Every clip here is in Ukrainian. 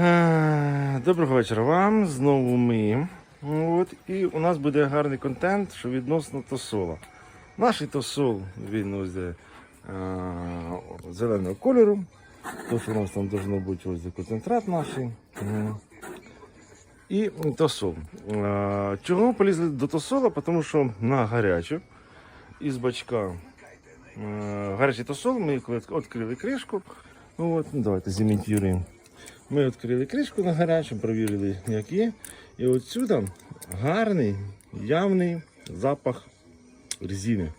Е, Доброго вечора вам. Знову ми. От, і у нас буде гарний контент, що відносно тосола. Наш тосол, він ось де, е, зеленого кольору. То, що у нас там должно бути ось де концентрат наш. І тосол. Е, Чого полізли до тосола? Тому що на гарячу із бачка е, гарячий тосол, ми відкрили кришку. От, ну, давайте зімітюємо. Ми відкрили кришку на гарячу, провірили, як є. І отсюди гарний, явний запах резини.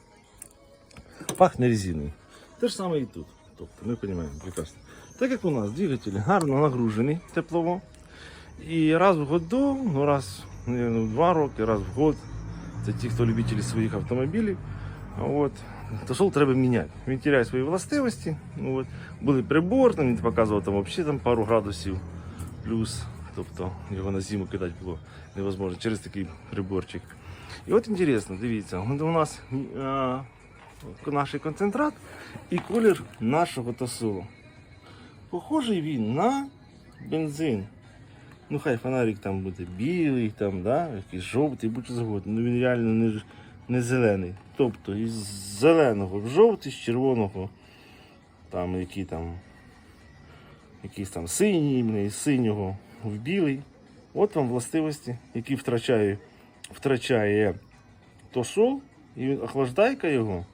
Пахне резиною. Те ж саме і тут. Тобто, ми розуміємо, прекрасно. Так як у нас двигатель гарно нагружений теплово. І раз в году, ну раз ну, в два роки, раз в год. Це ті, хто любителі своїх автомобілів. От. Тосол треба міняти. Він теряє свої властивості. Ну, от. Були прибор, там він показував там, взагалі там, пару градусів плюс. Тобто його на зиму кидати було невозможно через такий приборчик. І от інтересно, дивіться, у нас а, наш концентрат і колір нашого тосолу. Похожий він на бензин. Ну хай фонарик там буде білий, там, да, якийсь жовтий, будь-що завгодно. Ну він реально не, не зелений. Тобто із зеленого в жовтий, з червоного, там які там, якийсь там синій, з синього в білий. От вам властивості, які втрачає, втрачає тосол і охлаждайка його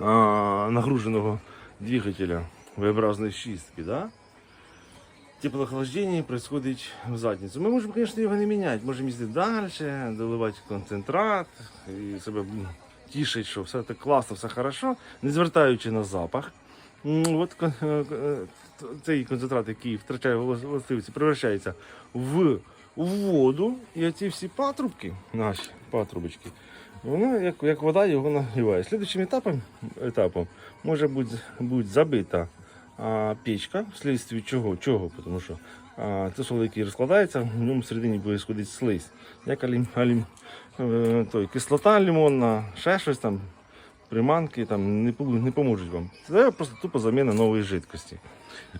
а, нагруженого двигателя V-образної шістки, да? теплоохлаждение происходит в задницу. Мы можем, конечно, его не менять. Можем ездить дальше, доливати концентрат і себе тішить, що все так класно, все хорошо, не звертаючи на запах. От е, е, цей концентрат, який втрачає властивості, превращається в воду, і оці всі патрубки, наші патрубочки, воно як, як вода його нагріває. Слідуючим етапом, етапом може бути, бути забита а, печка, вслідстві чого? Чого? Тому що а, це солод, який розкладається, в ньому всередині буде сходити слизь. Як алім, алім, той, кислота лимонна, ще щось там, приманки там, не, не поможуть вам. Це просто тупо заміна нової жидкості.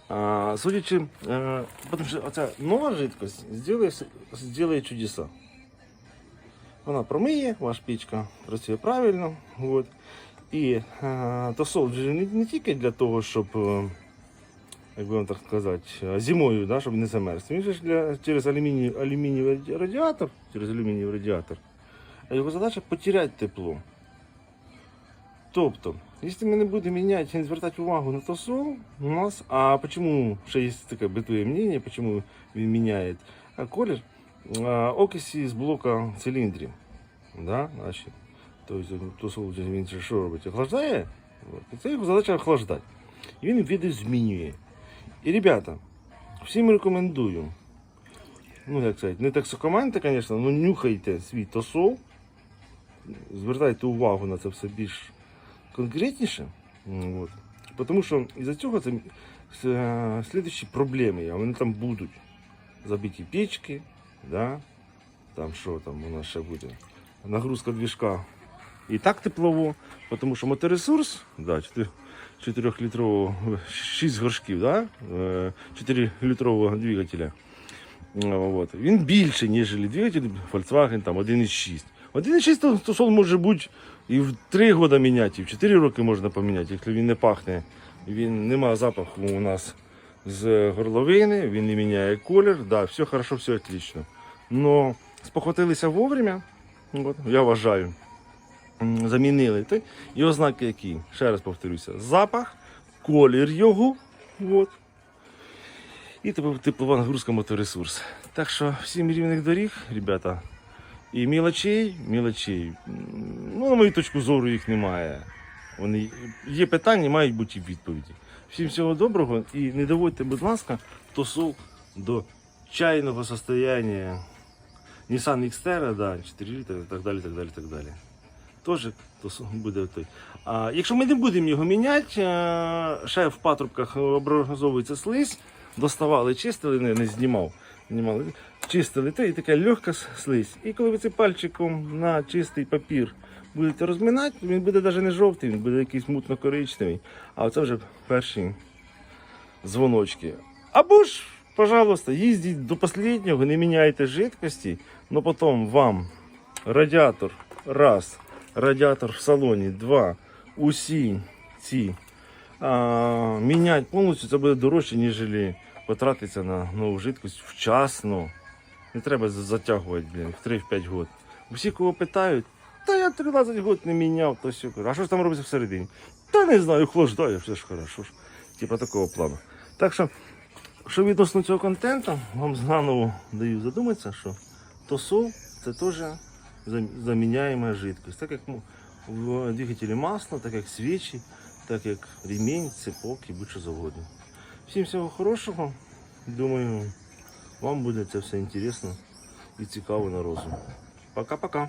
А, судячи, е, тому що оця нова жидкость зробить чудеса. Вона промиє, ваша пічка працює правильно. От. І е, тосол вже не, не тільки для того, щоб, е, як би вам так сказати, е, зимою, да, щоб не замерз. Він же ж для, через алюмінієвий радіатор, через алюмінієвий радіатор, а його задача потеряти тепло. Тобто, якщо ми не будемо міняти, не звертати увагу на тосол, у нас, а почему, ще є таке битує мнение, почему він міняє колір, окисі з блока циліндрів, да, наші. Тобто тосол він що робить? Охлаждає? Це його задача охлаждати. І він видозмінює. І, ребята, всім рекомендую. Ну, як сказати, не токсикоменти, звісно, але нюхайте свій тосол. Звертайте увагу на це все більш конкретніше. От. Тому що із-за цього це е, слідчі проблеми, а вони там будуть. Забиті печки, да? там що там у нас ще буде. Нагрузка двіжка і так теплово, тому що моторесурс, да, 4 літрового 6 горшків, да? 4 літрового двигателя. От. Він більший, ніж двигатель Volkswagen 1,6. 1,6 то- то сон може бути і в 3 роки міняти, і в 4 роки можна поміняти, якщо він не пахне. Він не має запаху у нас з горловини, він не міняє колір, да, все хорошо, все отлично. Но спохватилися вовремя, от, я вважаю, замінили. І ознаки які? Ще раз повторюся, запах, колір його. От. І теплова нагрузка моторесурс. Так що всім рівних доріг, ребята. І мілочей, мілочей. Ну, на мою точку зору, їх немає. Вони є питання, мають бути відповіді. Всім всього доброго і не доводьте, будь ласка, тосол до чайного состояння Nissan Xterra, да, 4 літри і так далі, так далі, так далі. Теж тосол буде той. А якщо ми не будемо його міняти, а, ще в патрубках образовується слизь, доставали, чистили, не, не знімав. Чистили те і така легка слизь. І коли ви цим пальчиком на чистий папір будете розминати, він буде навіть не жовтий, він буде якийсь мутно-коричневий. А це вже перші дзвоночки. Або ж Пожалуйста, їздіть до останнього, не міняйте жидкості, но потім вам радіатор раз, радіатор в салоні два, усі ці а, міняти повністю це буде дорожче, ніж потратитися на нову жидкость вчасно. Не треба затягувати блін, в 3-5 років. Всі, кого питають, та я 13 років не міняв, то все. А що ж там робиться всередині? Та не знаю, охлаждаю, все ж хорошо. ж. Типа такого плану. Так що, що відносно цього контенту, вам заново даю задуматися, що тосол це теж зам- заміняєма жидкость. Так як ну, в двигателі масло, так як свічі, так як ремінь, цепок і будь-що завгодно. Всім всього хорошого. Думаю, вам буде це все інтересно і цікаво на розум. Пока-пока.